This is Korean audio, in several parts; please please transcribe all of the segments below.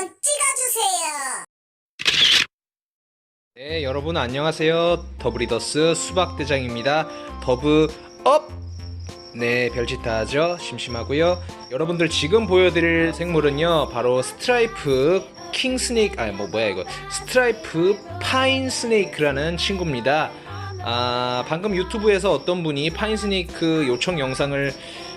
한번 찍어주세요. 네, 여러분 안녕하세요. 더브리더스 수박대장입니다. 더브 업! 네, 별짓 다 하죠. 심심하고요. 여러분들 지금 보여드릴 생물은요, 바로 스트라이프 킹 스네이크, 아니 뭐 뭐야 이거, 스트라이프 파인 스네이크라는 친구입니다. 아, 방금 유튜브에서 어떤 분이 파인 스네이크 요청 영상을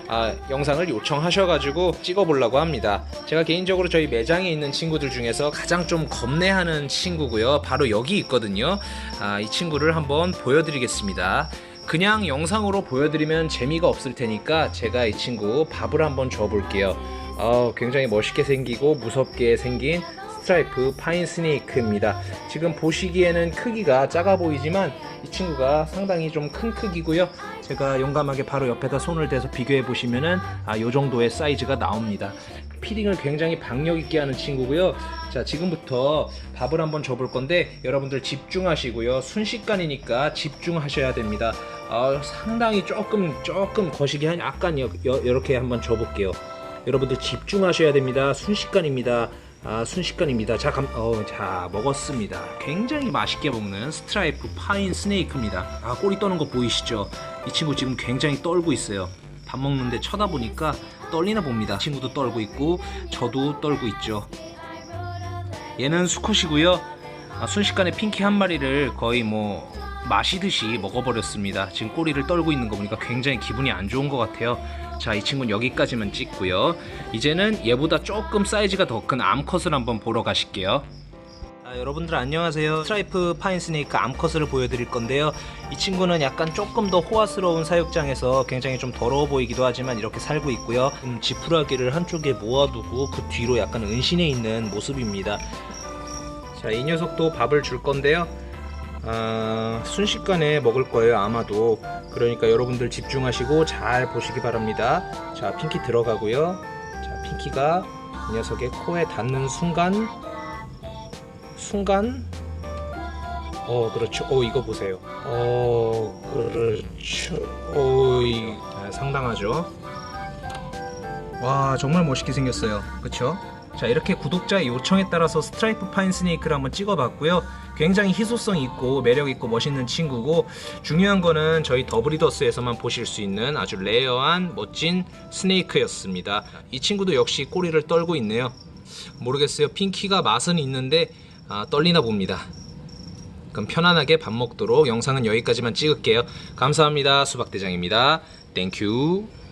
아, 영상을 요청하셔가지고 찍어보려고 합니다. 제가 개인적으로 저희 매장에 있는 친구들 중에서 가장 좀 겁내하는 친구고요. 바로 여기 있거든요. 아, 이 친구를 한번 보여드리겠습니다. 그냥 영상으로 보여드리면 재미가 없을 테니까 제가 이 친구 밥을 한번 줘볼게요. 어, 굉장히 멋있게 생기고 무섭게 생긴 스트라이프 파인 스네이크입니다. 지금 보시기에는 크기가 작아 보이지만 이 친구가 상당히 좀 큰 크기고요. 제가 용감하게 바로 옆에다 손을 대서 비교해 보시면은 아, 요 정도의 사이즈가 나옵니다. 피딩을 굉장히 박력 있게 하는 친구고요. 자, 지금부터 밥을 한번 줘볼 건데 여러분들 집중하시고요. 순식간이니까 집중하셔야 됩니다. 아, 상당히 조금 조금 거시기 한 약간 여, 여, 이렇게 한번 줘볼게요. 여러분들 집중하셔야 됩니다. 순식간입니다. 아, 순식간입니다. 자, 감, 어, 자, 먹었습니다. 굉장히 맛있게 먹는 스트라이프 파인 스네이크입니다. 아, 꼬리 떠는 거 보이시죠? 이 친구 지금 굉장히 떨고 있어요. 밥 먹는데 쳐다보니까 떨리나 봅니다. 친구도 떨고 있고, 저도 떨고 있죠. 얘는 수컷이고요. 아, 순식간에 핑키 한 마리를 거의 뭐 마시듯이 먹어버렸습니다. 지금 꼬리를 떨고 있는 거 보니까 굉장히 기분이 안 좋은 것 같아요. 자, 이 친구는 여기까지만 찍고요. 이제는 얘보다 조금 사이즈가 더 큰 암컷을 한번 보러 가실게요. 아, 여러분들 안녕하세요. 스트라이프 파인 스네이크 암컷을 보여드릴 건데요. 이 친구는 약간 조금 더 호화스러운 사육장에서 굉장히 좀 더러워 보이기도 하지만 이렇게 살고 있고요. 음, 지푸라기를 한쪽에 모아두고 그 뒤로 약간 은신해 있는 모습입니다. 자, 이 녀석도 밥을 줄 건데요. 아, 순식간에 먹을 거예요, 아마도. 그러니까 여러분들 집중하시고 잘 보시기 바랍니다. 자, 핑키 들어가고요. 자, 핑키가 이 녀석의 코에 닿는 순간, 순간, 어, 그렇죠. 어, 이거 보세요. 어, 그렇죠. 어, 이, 아, 상당하죠. 와, 정말 멋있게 생겼어요. 그쵸? 자, 이렇게 구독자의 요청에 따라서 스트라이프 파인 스네이크를 한번 찍어봤고요. 굉장히 희소성 있고 매력 있고 멋있는 친구고 중요한 거는 저희 더브리더스에서만 보실 수 있는 아주 레어한 멋진 스네이크였습니다. 이 친구도 역시 꼬리를 떨고 있네요. 모르겠어요. 핑키가 맛은 있는데 아, 떨리나 봅니다. 그럼 편안하게 밥 먹도록 영상은 여기까지만 찍을게요. 감사합니다. 수박대장입니다. 땡큐.